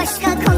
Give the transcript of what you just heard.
başka